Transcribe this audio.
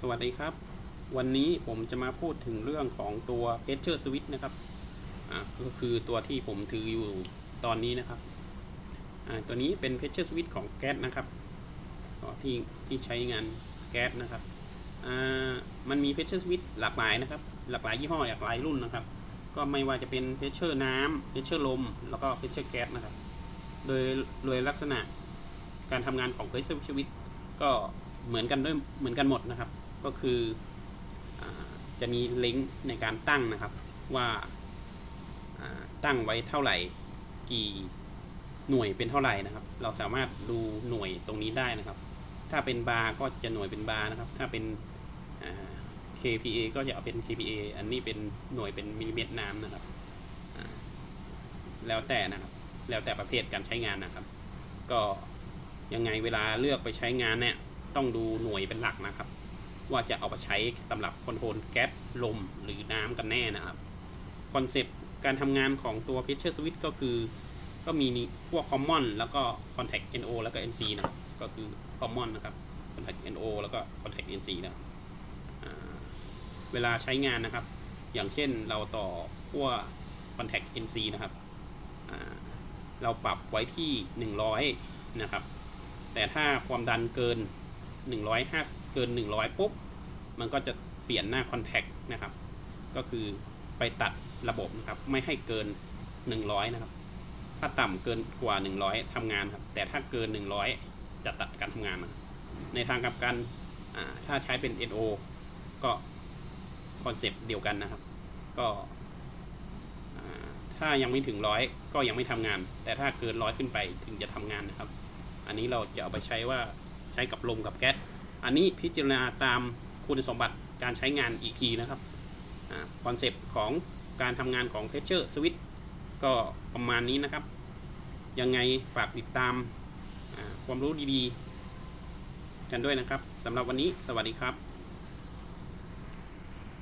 สวัสดีครับ วันนี้ผมจะมาพูดถึงเรื่องของตัว Pressure Switch นะครับอ่าก็คือตัวที่ผมถืออยู่ตอนนี้นะครับอ่าตัวนี้เป็น Pressure Switch ของแก๊สนะครับที่ที่ใช้งานแก๊สนะครับอ่ามันมี Pressure Switch หลากหลายนะครับ หลากหลายยี่ห้อหลากหลายรุ่นนะครับ ก็ไม่ว่าจะเป็น Pressure น้ำ Pressure ลม แล้วก็ Pressure แก๊สนะครับ โดยโดยลักษณะการทำงานของ Pressure Switch ก็ เหมือนกันด้วยเหมือนกันหมดนะครับ ก็คืออจะมีลิงก์ในการตั้งนะครับว่าตั้งไว้เท่าไหร่ กี่หน่วยเป็นเท่าไหร่นะครับ เราสามารถดูหน่วยตรงนี้ได้นะครับ ถ้าเป็นบาร์ก็จะหน่วยเป็นบาร์นะครับ ถ้าเป็น KPA ก็จะเอาเป็น KPA อันนี้เป็นหน่วยเป็นมิลลิเมตรน้ำนะครับ แล้วแต่นะครับ แล้วแต่ประเภทการใช้งานนะครับ ก็ยังไงเวลาเลือกไปใช้งานเนี่ย ต้องดูหน่วยเป็นหลักนะครับ ว่าจะเอาไปใช้สำหรับคอนโทรลแก๊สลมหรือน้ำกันแน่นะครับคอนเซปต์การทำงานของตัว Pressure Switch ก็คือ ก็มีพวก Common แล้วก็ Contact NO แล้วก็ NC นะครับก็คือ Common นะครับ Contact NO แล้วก็ Contact NC นะครับอ่าเวลาใช้งานนะครับ อย่างเช่นเราต่อพวก Contact NC นะครับเราปรับไว้ที่ 100 นะครับ แต่ถ้าความดันเกิน 150 เกิน 100 ปุ๊บ มันก็จะเปลี่ยนหน้า Contact นะครับ ก็คือไปตัดระบบนะครับ ไม่ให้เกิน 100 นะครับ ถ้าต่ำเกินกว่า 100ทำงานครับ แต่ถ้าเกิน 100 จะตัดการทำงานนะในทางกลับกันถ้าใช้เป็น NO ก็คอนเซปต์เดียวกันนะครับ ก็ถ้ายังไม่ถึงร้อยก็ยังไม่ทำงาน แต่ถ้าเกินร้อยขึ้นไปถึงจะทำงานนะครับ อันนี้เราจะเอาไปใช้ว่า ใช้กับลมกับแก๊ส อันนี้พิจารณาตามคุณสมบัติการใช้งานอีกทีนะครับคอนเซปต์ของการทำงานของเพชเชอร์สวิตก็ประมาณนี้นะครับ ยังไงฝากติดตามความรู้ดีๆ กันด้วยนะครับสำหรับวันนี้สวัสดีครับ